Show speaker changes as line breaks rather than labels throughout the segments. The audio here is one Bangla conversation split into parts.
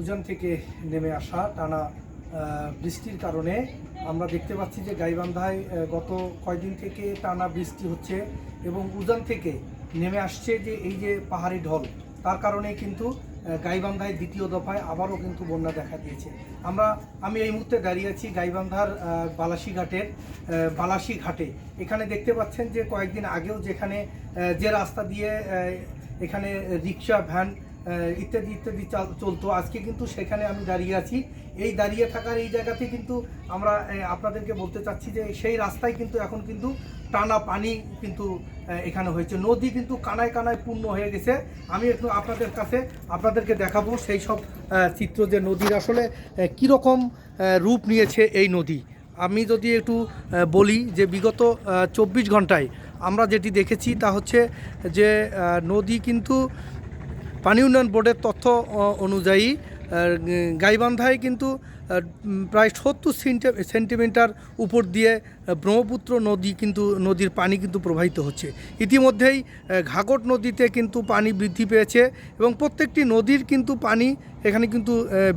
উজান থেকে নেমে আসা, টানা বৃষ্টির কারণে আমরা দেখতে পাচ্ছি যে গাইবান্ধায় গত কয়দিন থেকে টানা বৃষ্টি হচ্ছে এবং উজান থেকে নেমে আসছে যে এই যে পাহাড়ি ঢল, তার কারণে কিন্তু গাইবান্ধায় দ্বিতীয় দফায় আবারও কিন্তু বন্যা দেখা দিয়েছে। আমরা, আমি এই মুহূর্তে দাঁড়িয়ে আছি গাইবান্ধার বালাসী ঘাটের বালাসী ঘাটে এখানে দেখতে পাচ্ছেন যে কয়েকদিন আগেও যেখানে যে রাস্তা দিয়ে এখানে রিক্সা, ভ্যান ইত্যাদি ইত্যাদি চলতো। আজকে কিন্তু সেখানে আমি দাঁড়িয়ে আছি। এই দাঁড়িয়ে থাকার এই জায়গাতে কিন্তু আমরা আপনাদেরকে বলতে চাচ্ছি যে সেই রাস্তায় কিন্তু এখন কিন্তু টানা পানি কিন্তু এখানে হয়েছে। নদী কিন্তু কানায় কানায় পূর্ণ হয়ে গেছে। আমি একটু আপনাদের কাছে, আপনাদেরকে দেখাবো সেই সব চিত্র যে নদীর আসলে কীরকম রূপ নিয়েছে এই নদী। আমি যদি একটু বলি যে বিগত চব্বিশ ঘন্টায় আমরা যেটি দেখেছি তা হচ্ছে যে নদী কিন্তু পানি উন্নয়ন বোর্ডের তথ্য অনুযায়ী গাইবান্ধায় কিন্তু প্রায় সত্তর সেন্টিমিটার উপর দিয়ে ব্রহ্মপুত্র নদী কিন্তু, নদীর পানি কিন্তু প্রবাহিত হচ্ছে। ইতিমধ্যেই ঘাঘট নদীতে কিন্তু পানি বৃদ্ধি পেয়েছে এবং প্রত্যেকটি নদীর কিন্তু পানি এখানে কিন্তু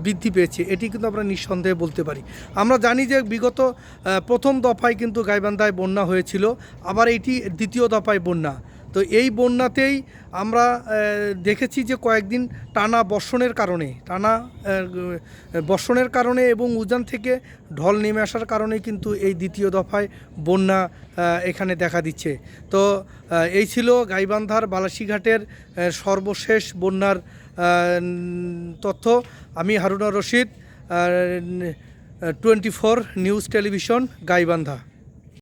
বৃদ্ধি পেয়েছে। এটি কিন্তু আমরা নিঃসন্দেহে বলতে পারি। আমরা জানি যে বিগত প্রথম দফায় কিন্তু গাইবান্ধায় বন্যা হয়েছিল, আবার এটি দ্বিতীয় দফায় বন্যা। তো এই বন্যাতেই আমরা দেখেছি যে কয়েকদিন টানা বর্ষণের কারণে, টানা বর্ষণের কারণে এবং উজান থেকে ঢল নেমে আসার কারণে কিন্তু এই দ্বিতীয় দফায় বন্যা এখানে দেখা দিচ্ছে। তো এই ছিল গাইবান্ধার বালাসীঘাটের সর্বশেষ বন্যার তথ্য। আমি Haruna Rashid twenty four news television, Gaibandha.